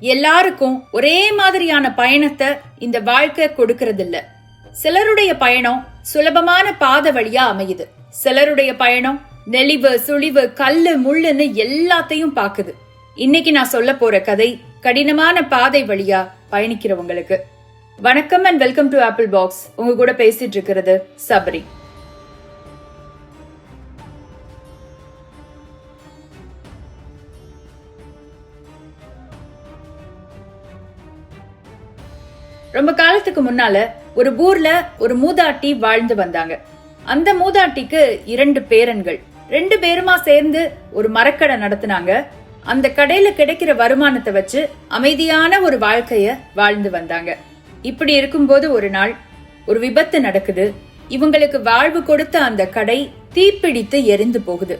எல்லாருக்கும் ஒரே மாதிரியான பயணத்தை இந்த வாழ்க்கை கொடுக்கறதில்ல. சிலருடைய பயணம் சுலபமான பாதை வழியா அமையுது. சிலருடைய பயணம் நெளிவு சுழிவு கல்லு முள்ளுன்னு எல்லாத்தையும் பாக்குது. இன்னைக்கு நான் சொல்ல போற கதை கடினமான பாதை வழியா பயணிக்கிறவங்களுக்கு. வணக்கம் and welcome to Apple Box உங்க கூட பேசிட்டு இருக்கிறது சபரி. ரொம்ப காலத்துக்கு முன்னால ஒரு ஊர்ல ஒரு மூதாட்டி வாழ்ந்து வந்தாங்க. அந்த மூதாட்டிக்கு இரண்டு பேரன்கள். ரெண்டு பேருமா சேர்ந்து ஒரு மரக்கடை நடத்தினாங்க. அந்த கடையில கிடைக்கிற வருமானத்தை வச்சு அமைதியான ஒரு வாழ்க்கைய வாழ்ந்து வந்தாங்க. இப்படி இருக்கும்போது ஒரு நாள் ஒரு விபத்து நடக்குது. இவங்களுக்கு வாழ்வு கொடுத்த அந்த கடை தீப்பிடித்து எரிந்து போகுது.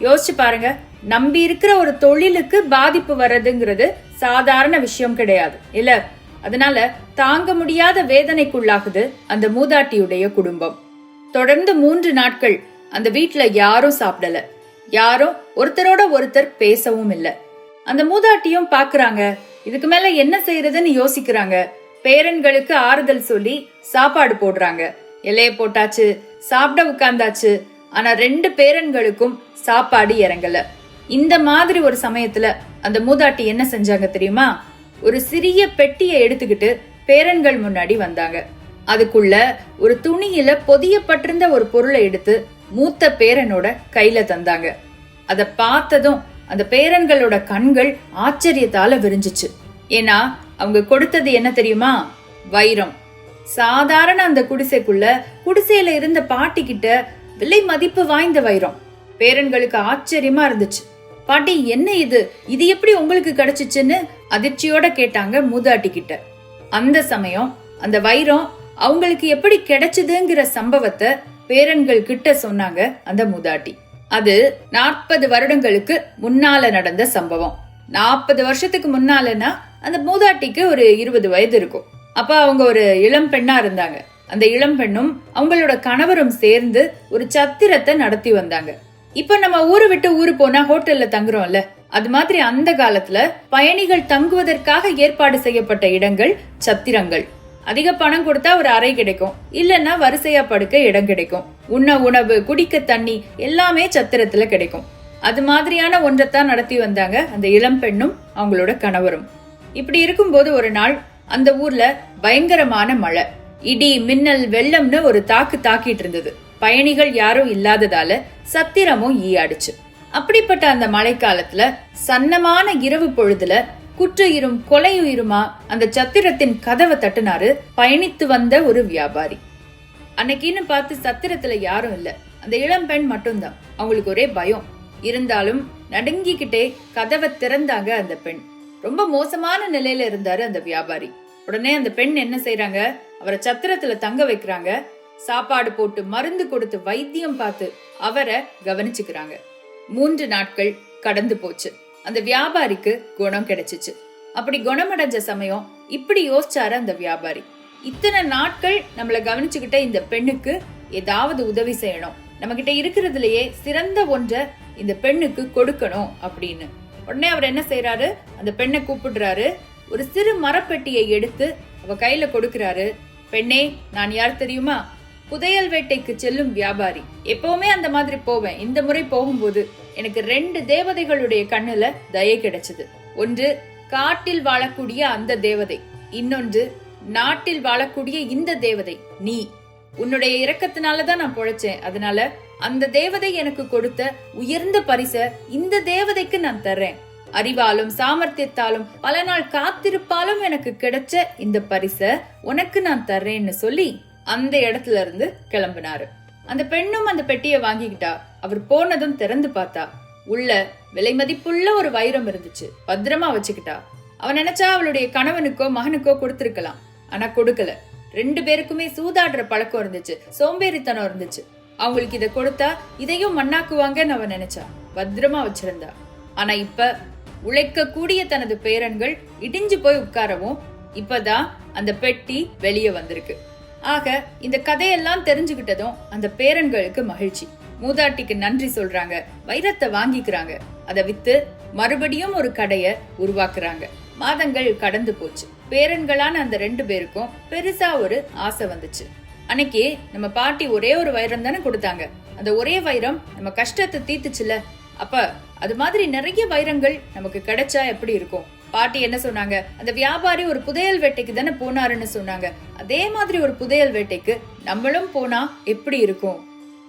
யோசிச்சு பாருங்க நம்பி இருக்கிற ஒரு தொழிலுக்கு பாதிப்பு வர்றதுங்கிறது சாதாரண விஷயம் கிடையாது. இல்ல அதனால தாங்க முடியாத வேதனைக்குள்ளாகுது அந்த மூதாட்டியுடைய குடும்பம். தொடர்ந்து மூன்று நாட்கள் அந்த வீட்டுல யாரும் சாப்பிடல. யாரும் ஒருத்தரோட ஒருத்தர் பேசவும் இல்ல. அந்த மூதாட்டியும் பாக்குறாங்க இதுக்கு மேல என்ன செய்யறதுன்னு யோசிக்கிறாங்க. பேரன்களுக்கு ஆறுதல் சொல்லி சாப்பாடு போடுறாங்க. இலைய போட்டாச்சு சாப்பிட உட்கார்ந்தாச்சு. ஆனா ரெண்டு பேரன்களுக்கும் சாப்பாடு இறங்கல. இந்த மாதிரி ஒரு சமயத்துல அந்த மூதாட்டி என்ன செஞ்சாங்க தெரியுமா? ஒரு சிறிய பெட்டியை எடுத்துக்கிட்டு பேரன்கள் முன்னாடி வந்தாங்க. அதுக்குள்ள ஒரு துணியில பொதியப்பட்டிருந்த ஒரு பொருளை எடுத்து மூத்த பேரனோட கையில தந்தாங்க. அத பார்த்ததும் அந்த பேரன்களோட கண்கள் ஆச்சரியத்தால விரிஞ்சிச்சு. ஏன்னா அவங்க கொடுத்தது என்ன தெரியுமா? வைரம். சாதாரண அந்த குடிசைக்குள்ள குடிசையில இருந்த பாட்டி கிட்ட விலை மதிப்பு வாய்ந்த வைரம். பேரன்களுக்கு ஆச்சரியமா இருந்துச்சு. பாட்டி என்ன இது? இது எப்படி உங்களுக்கு கிடைச்சிச்சுன்னு அதிர்ச்சியோட கேட்டாங்க மூதாட்டி கிட்ட. அந்த சமயம் அந்த வைரம் அவங்களுக்கு எப்படி கிடைச்சதுங்கிற சம்பவத்தை பேரன்கள் கிட்ட சொன்னாங்க அந்த மூதாட்டி. அது நாற்பது வருடங்களுக்கு முன்னால நடந்த சம்பவம். நாற்பது வருஷத்துக்கு முன்னாலனா அந்த மூதாட்டிக்கு ஒரு இருபது வயது இருக்கும். அப்ப அவங்க ஒரு இளம் பெண்ணா இருந்தாங்க. அந்த இளம் பெண்ணும் அவங்களோட கணவரும் சேர்ந்து ஒரு சத்திரத்தை நடத்தி வந்தாங்க. இப்போ நம்ம ஊரு விட்டு ஊரு போனா ஹோட்டல்ல தங்குறோம்ல அது மாதிரி அந்த காலத்துல பயணிகள் தங்குவதற்காக ஏற்பாடு செய்யப்பட்ட இடங்கள் சத்திரங்கள். அதிக பணம் கொடுத்தா ஒரு அறை கிடைக்கும் இல்லைன்னா வரிசையா படுக்க இடம் கிடைக்கும். உண்ண உணவு குடிக்க தண்ணி எல்லாமே சத்திரத்துல கிடைக்கும். அது மாதிரியான ஒன்றைத்தான் நடத்தி வந்தாங்க அந்த இளம் பெண்ணும் அவங்களோட கணவரும். இப்படி இருக்கும்போது ஒரு நாள் அந்த ஊர்ல பயங்கரமான மழை. இடி மின்னல் வெள்ளம்னு ஒரு தாக்கு தாக்கிட்டு இருந்தது. பயணிகள் யாரும் இல்லாததால சத்திரமும் ஈயாடுச்சு. அப்படிப்பட்ட அந்த மழைக்காலத்துல சன்னமான இரவு பொழுதுல குற்றுயிரும் கொலையுயிருமா அந்த சத்திரத்தின் கதவை தட்டுனாரு பயணித்து வந்த ஒரு வியாபாரி. அன்னைக்குன்னு பார்த்து சத்திரத்துல யாரும் இல்ல. அந்த இளம் பெண் மட்டும்தான். அவங்களுக்கு ஒரே பயம். இருந்தாலும் நடுங்கிக்கிட்டே கதவை திறந்தாங்க அந்த பெண். ரொம்ப மோசமான நிலையில இருந்தாரு அந்த வியாபாரி. உடனே அந்த பெண் என்ன செய்யறாங்க அவரை சத்திரத்துல தங்க வைக்கிறாங்க. சாப்பாடு போட்டு மருந்து கொடுத்து வைத்தியம் பார்த்து அவரை கவனிச்சுக்கிறாங்க. மூன்று நாட்கள் கடந்து போச்சு. அந்த வியாபாரிக்கு குணம் கிடைச்சிச்சு. அப்படி குணமடைஞ்ச சமயம் இப்படி யோசிச்சாரு அந்த வியாபாரி. இத்தனை நாட்கள் நம்மள கவனிச்சுக்கிட்ட இந்த பெண்ணுக்கு ஏதாவது உதவி செய்யணும். நம்ம கிட்ட இருக்கிறதுலயே சிறந்த ஒன்றை இந்த பெண்ணுக்கு கொடுக்கணும் அப்படின்னு. உடனே அவர் என்ன செய்யறாரு அந்த பெண்ணை கூப்பிடுறாரு. ஒரு சிறு மரப்பெட்டியை எடுத்து அவ கையில கொடுக்கறாரு. பெண்ணே நான் யார் தெரியுமா? புதையல் வேட்டைக்கு செல்லும் வியாபாரி. எப்பவுமே அந்த மாதிரி போவேன். இந்த முறை போகும்போது எனக்கு ரெண்டு தேவதைகளுடைய கண்ணுல தயை கிடைச்சது. ஒன்று காட்டில் வாழக்கூடிய அந்த தேவதை. இன்னொன்று நாட்டில் வாழக்கூடிய இந்த தேவதை நீ. உன்னுடைய இரக்கத்தினாலதான் நான் பொழைச்சேன். அதனால அந்த தேவதை எனக்கு கொடுத்த உயர்ந்த பரிச இந்த தேவதைக்கு நான் தர்றேன். அறிவாலும் சாமர்த்தியத்தாலும் பல நாள் காத்திருப்பாலும் எனக்கு கிடைச்ச இந்த பரிச உனக்கு நான் தர்றேன்னு சொல்லி அந்த இடத்துல இருந்து கிளம்பினாரு. அந்த பெண்ணும் அந்த பெட்டியை வாங்கிக்கிட்டா அவர் போனதும் திறந்து பார்த்தா உள்ள விலை மதிப்புள்ள ஒரு வைரம் இருந்துச்சு. பத்திரமா வச்சுக்கிட்டா. அவன் நினைச்சா அவளுடைய கணவனுக்கோ மகனுக்கோ கொடுத்திருக்கலாம். ஆனா கொடுக்கல. ரெண்டு பேருக்குமே சூதாடுற பழக்கம் இருந்துச்சு. சோம்பேறித்தனம் இருந்துச்சு. அவங்களுக்கு இதை கொடுத்தா இதையும் மண்ணாக்குவாங்கன்னு அவன் நினைச்சா. பத்திரமா வச்சிருந்தா. ஆனா இப்ப உழைக்க கூடிய தனது பேரன்கள் இடிஞ்சு போய் உட்காரவும் இப்பதான் அந்த பெட்டி வெளியே வந்திருக்கு. ஆக இந்த கதையெல்லாம் தெரிஞ்சுக்கிட்டதும் அந்த பேரன்களுக்கு மகிழ்ச்சி. மூதாட்டிக்கு நன்றி சொல்றாங்க. வைரத்தை வாங்கிக்கிறாங்க. அதை வித்து மறுபடியும் ஒரு கடைய உருவாக்குறாங்க. மாதங்கள் கடந்து போச்சு. பேரன்களான அந்த ரெண்டு பேருக்கும் பெருசா ஒரு ஆசை வந்துச்சு. அன்னைக்கு நம்ம பாட்டி ஒரே ஒரு வைரம் தானே கொடுத்தாங்க. அந்த ஒரே வைரம் நம்ம கஷ்டத்தை தீத்துச்சுல அப்ப அது மாதிரி நிறைய வைரங்கள் நமக்கு கிடைச்சா எப்படி இருக்கும்? பாட்டி என்ன சொன்னாங்க? அந்த வியாபாரி ஒரு புதையல் வேட்டைக்கு தானே போனாருன்னு சொன்னாங்க. அதே மாதிரி ஒரு புதையல் வேட்டைக்கு நம்மளும் போனா எப்படி இருக்கும்?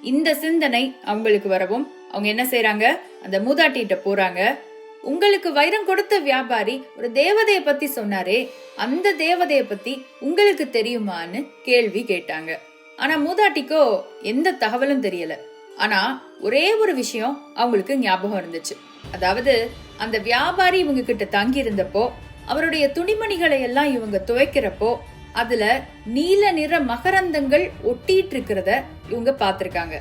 இந்த சிந்தனை அவங்களுக்கு வரவும். அவங்க என்ன செய்யறாங்க அந்த மூதாட்டிகிட்ட போறாங்க. உங்களுக்கு வைரம் கொடுத்த வியாபாரி ஒரு தேவதைய பத்தி சொன்னாரே. அந்த தேவதைய பத்தி உங்களுக்கு தெரியுமான்னு கேள்வி கேட்டாங்க. ஆனா மூதாட்டிக்கோ எந்த தகவலும் தெரியல. ஆனா ஒரே ஒரு விஷயம் அவங்களுக்கு ஞாபகம் இருந்துச்சு. அதாவது அந்த வியாபாரி இவங்க கிட்ட தங்கி இருந்தப்போ அவருடைய துணிமணிகளை எல்லாம் இவங்க துவைக்கிறப்போ அதுல நீல நிற மகரந்தங்கள் ஒட்டிட்டு இருக்கிறத இவங்க பார்த்திருக்காங்க.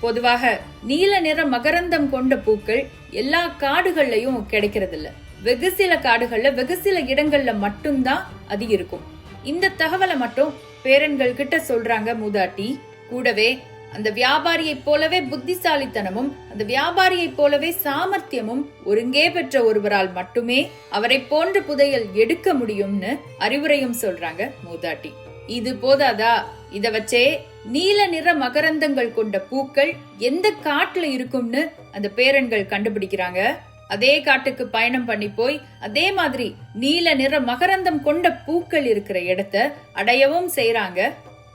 பொதுவாக நீல நிற மகரந்தம் கொண்ட பூக்கள் எல்லா காடுகள்லயும் கிடைக்கிறது இல்ல வெகு சில காடுகள்ல வெகு சில இடங்கள்ல மட்டும்தான் அது இருக்கும். இந்த தகவலை மட்டும் பேரன்கள் கிட்ட சொல்றாங்க மூதாட்டி. கூடவே அந்த வியாபாரியைப் போலவே புத்திசாலித்தனமும் அந்த வியாபாரியைப் போலவே சாமர்த்தியமும் ஒருங்கே பெற்ற ஒருவரால் மட்டுமே அவரை போன்ற புதையல் எடுக்க முடியும்னு அறிவுரையும் சொல்றாங்க மூதாட்டி. இது போதாதா? இத வச்சே நீல நிற மகரந்தங்கள் கொண்ட பூக்கள் எந்த காட்டுல இருக்கும்னு அந்த பேரன்கள் கண்டுபிடிக்கிறாங்க. அதே காட்டுக்கு பயணம் பண்ணி போய் அதே மாதிரி நீல நிற மகரந்தம் கொண்ட பூக்கள் இருக்கிற இடத்த அடையவும் செய்யறாங்க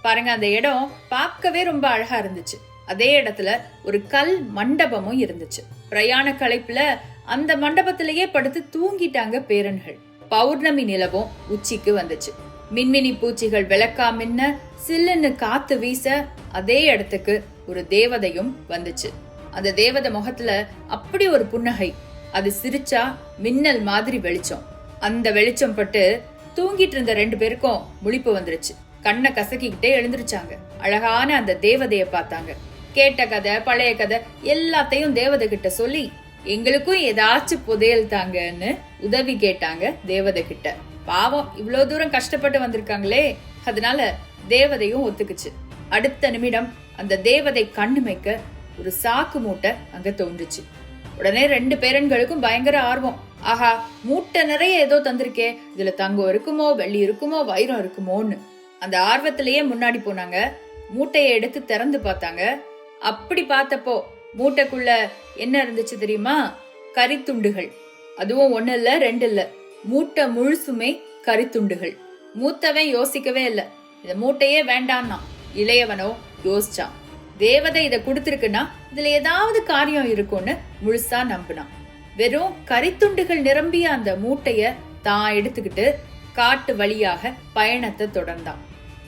பாருங்க அந்த இடம் பார்க்கவே ரொம்ப அழகா இருந்துச்சு. அதே இடத்துல ஒரு கல் மண்டபமும் இருந்துச்சு. பிரயாண களைப்புல அந்த மண்டபத்திலேயே படுத்து தூங்கிட்டாங்க பேரன்கள். பௌர்ணமி நிலவும் உச்சிக்கு வந்துச்சு. மின்மினி பூச்சிகள் விளக்கா மின்ன சில்லுன்னு காத்து வீச அதே இடத்துக்கு ஒரு தேவதையும் வந்துச்சு. அந்த தேவதை முகத்துல அப்படி ஒரு புன்னகை. அது சிரிச்சா மின்னல் மாதிரி வெளிச்சம். அந்த வெளிச்சம் பட்டு தூங்கிட்டு இருந்த ரெண்டு பேருக்கும் முழிப்பு வந்துருச்சு. கண்ணை கசக்கிக்கிட்டே எழுந்திருச்சாங்க. அழகான அந்த தேவதைய பார்த்தாங்க. கேட்ட கதை பழைய கதை எல்லாத்தையும் தேவதை கிட்ட சொல்லி எங்களுக்கும் ஏதாச்சும் புதையல் தாங்கன்னு உதவி கேட்டாங்க தேவதை கிட்ட பாவம் இவ்வளவு தூரம் கஷ்டப்பட்டு வந்திருக்காங்களே. அதனால தேவதையும் ஒத்துக்குச்சு. அடுத்த நிமிடம் அந்த தேவதை கண்ணுமைக்க ஒரு சாக்கு மூட்டை அங்க தோன்றுச்சு. உடனே ரெண்டு பேரன்களுக்கும் பயங்கர ஆர்வம். ஆஹா மூட்டை நிறைய ஏதோ தந்திருக்கே. இதுல தங்கம் இருக்குமோ வெள்ளி இருக்குமோ வைரம் இருக்குமோன்னு. அந்த ஆர்வத்திலேயே முன்னாடி போனாங்க. மூட்டையை எடுத்து திறந்து பார்த்தாங்க. அப்படி பார்த்தப்போ மூட்டைக்குள்ள என்ன இருந்துச்சு தெரியுமா? கரித்துண்டுகள். அதுவும் ஒண்ணு இல்ல ரெண்டு இல்ல. மூட்டை முழுசுமே கரித்துண்டுகள். மூத்தவன் யோசிக்கவே இல்லை. இந்த மூட்டையே வேண்டான்னா இளையவனோ யோசிச்சான். தேவதை இதை கொடுத்துருக்குன்னா இதுல ஏதாவது காரியம் இருக்கும்னு முழுசா நம்பினான். வெறும் கரித்துண்டுகள் நிரம்பிய அந்த மூட்டைய தான் எடுத்துக்கிட்டு காட்டு வழியாக பயணத்தை தொடர்ந்தான்.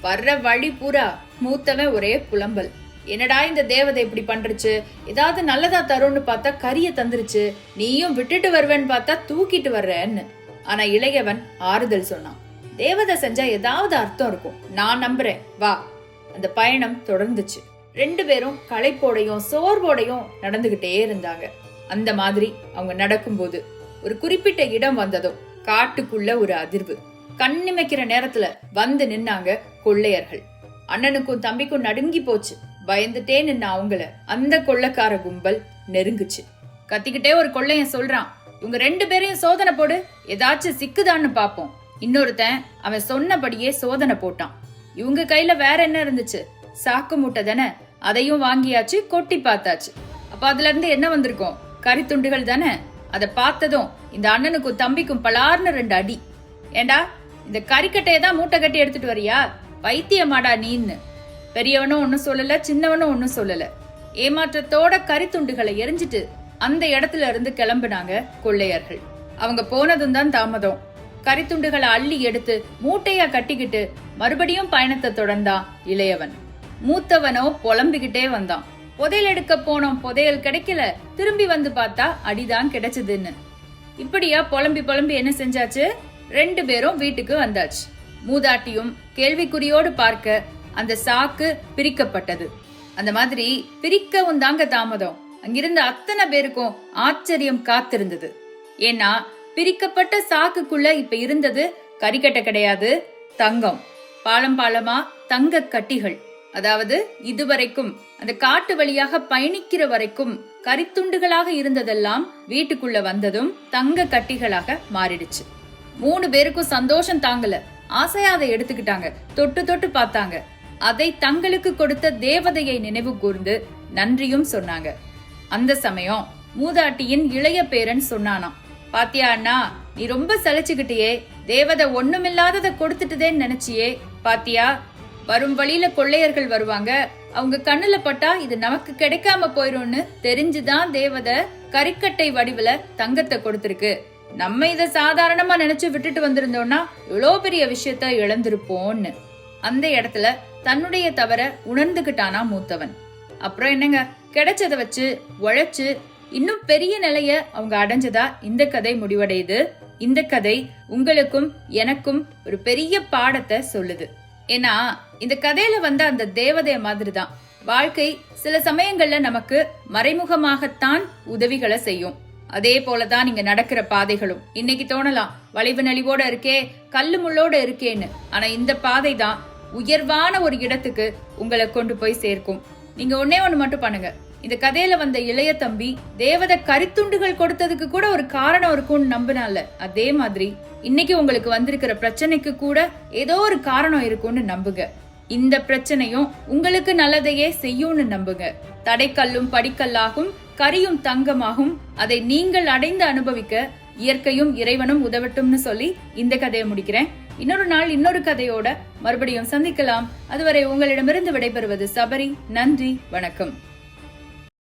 வர்ற வழி பூரா மூத்தவன் ஒரே புலம்பல். என்னடா இந்த தேவதை இப்படி பண்றச்சு? ஏதாவது நல்லதா தரும்னு பார்த்தா கரிய தந்துருச்சு. நீயும் விட்டுட்டு வருவேன்னு பார்த்தா தூக்கிட்டு வர்றேன்னு. ஆனா இளையவன் ஆறுதல் சொன்னான். தேவதை செஞ்சா ஏதாவது அர்த்தம் இருக்கும். நான் நம்புறேன். வா. அந்த பயணம் தொடர்ந்துச்சு. ரெண்டு பேரும் களைப்போடையும் சோர்வோடையும் நடந்துகிட்டே இருந்தாங்க. அந்த மாதிரி அவங்க நடக்கும்போது ஒரு குறிப்பிட்ட இடம் வந்ததும் காட்டுக்குள்ள ஒரு அதிர்வு. கண்ணிமைக்கிற நேரத்துல வந்து நின்னாங்க கொள்ளையர்கள். அண்ணனுக்கும் தம்பிக்கும் நடுங்கி போச்சு. பயந்துட்டே நின்ன அவங்கள அந்த கொள்ளைக்கார கும்பல் நெருங்குச்சு. கத்திக்கிட்டே ஒரு கொள்ளையன் சொல்றான் இவங்க ரெண்டு பேரையும் சோதனை போடு ஏதாச்சும் சிக்குதான்னு பாப்போம். இன்னொருத்தன் அவன் சொன்னபடியே சோதனை போட்டான். இவங்க கையில வேற என்ன இருந்துச்சு? சாக்கு மூட்டை தானே? அதையும் வாங்கியாச்சு கொட்டி பார்த்தாச்சு. அப்ப அதுல இருந்து என்ன வந்திருக்கும்? கரித்துண்டுகள் தானே? அதை பார்த்ததும் இந்த அண்ணனுக்கும் தம்பிக்கும் பலார்னு ரெண்டு அடி. ஏண்டா இந்த கறிக்கட்டையை தான் மூட்டை கட்டி எடுத்துட்டு வரியா? பைத்தியமாடா நீன்னு. பெரியவனும் ஒன்றும் சொல்லல சின்னவனும் ஒன்றும் சொல்லல. ஏமாற்றத்தோட கரித்துண்டுகளை எரிஞ்சிட்டு அந்த இடத்துல இருந்து கிளம்புனாங்க கொள்ளையர்கள். அவங்க போனதும் தான் தாமதம். கரித்துண்டுகளை அள்ளி எடுத்து மூட்டையா கட்டிக்கிட்டு மறுபடியும் பயணத்தை தொடர்ந்தான் இளையவன். மூத்தவனோ புலம்பிக்கிட்டே வந்தான். புதையல் எடுக்க போனோம் புதையல் கிடைக்கல. திரும்பி வந்து பார்த்தா அடிதான் கிடைச்சதுன்னு. இப்படியா புலம்பி புலம்பி என்ன செஞ்சாச்சு? ரெண்டு பேரும் வீட்டுக்கு வந்தாச்சு. மூதாட்டியும் கேள்விக்குறியோடு பார்க்க அந்த சாக்கு பிரிக்கப்பட்டது. அந்த மாதிரி பிரிக்கவும் தாங்க தாமதம். அங்கிருந்த அத்தனை பேருக்கும் ஆச்சரியம் காத்திருந்தது. ஏன்னா பிரிக்கப்பட்ட சாக்குக்குள்ள இப்ப இருந்தது கறிக்கட்டை கிடையாது தங்கம். பாலம் பாலமா தங்க கட்டிகள். அதாவது இதுவரைக்கும் அந்த காட்டு வழியாக பயணிக்கிற வரைக்கும் கரித்துண்டுகளாக இருந்ததெல்லாம் வீட்டுக்குள்ள வந்ததும் தங்க கட்டிகளாக மாறிடுச்சு. மூணு பேருக்கும் சந்தோஷம் தாங்கல. ஆசையா அதை எடுத்துக்கிட்டாங்க. தொட்டு தொட்டு பார்த்தாங்க. அதை தங்களுக்கு கொடுத்த தேவதையை நினைவு கூர்ந்து நன்றியும் சொன்னாங்க. அந்த சமயம் மூதாட்டியின் இளைய பேரன் சொன்னானாம் பாத்தியா அண்ணா நீ ரொம்ப சலிச்சுக்கிட்டியே. தேவதை ஒண்ணுமில்லாதத கொடுத்துட்டுதேன்னு நினைச்சியே. பாத்தியா வரும் வழியில கொள்ளையர்கள் வருவாங்க. அவங்க கண்ணுல பட்டா இது நமக்கு கிடைக்காம போயிரும்னு தெரிஞ்சுதான் தேவதை கறிக்கட்டை வடிவுல தங்கத்தை கொடுத்திருக்கு. நம்ம இதை சாதாரணமா நினைச்சு விட்டுட்டு வந்திருந்தோம்னா இவ்வளோ பெரிய விஷயத்த இழந்திருப்போம்னு. அந்த இடத்துல தன்னுடைய தவற உணர்ந்துகிட்டானா மூத்தவன். அப்புறம் என்னங்க? கிடைச்சதை வச்சு உழைச்சு இன்னும் பெரிய நிலைய அவங்க அடைஞ்சதா இந்த கதை முடிவடையுது. இந்த கதை உங்களுக்கும் எனக்கும் ஒரு பெரிய பாடத்தை சொல்லுது. ஏன்னா இந்த கதையில வந்த அந்த தேவதைய மாதிரி தான் வாழ்க்கை சில சமயங்கள்ல நமக்கு மறைமுகமாகத்தான் உதவிகளை செய்யும். அதே போலதான் நீங்க நடக்கிற பாதைகளும். இன்னைக்கு தோணலாம் வளைவு நலிவோட இருக்கே கல்லு முள்ளோட இருக்கேன்னு. ஆனா இந்த பாதை தான் உயர்வான ஒரு இடத்துக்கு உங்களை கொண்டு போய் சேர்க்கும். நீங்க ஒன்னே ஒண்ணு மட்டும் பண்ணுங்க. இந்த கதையில வந்த இளைய தம்பி தேவதை கரித்துண்டுகள் கொடுத்ததுக்கு கூட ஒரு காரணம் இருக்கும்னு நம்பினால அதே மாதிரி இன்னைக்கு உங்களுக்கு வந்திருக்கிற பிரச்சனைக்கு கூட ஏதோ ஒரு காரணம் இருக்கும்னு நம்புங்க. இந்த பிரச்சனையும் உங்களுக்கு நல்லதையே செய்யும்னு நம்புங்க. தடைக்கல்லும் படிக்கல்லாகும் கரியும் தங்கமாகும். அதை நீங்கள் அடைந்து அனுபவிக்க இயற்கையும் இறைவனும் உதவட்டும்னு சொல்லி இந்த கதையை முடிக்கிறேன். இன்னொரு நாள் இன்னொரு கதையோட மறுபடியும் சந்திக்கலாம். அதுவரை உங்களிடமிருந்து விடைபெறுவது சபரி. நன்றி வணக்கம்.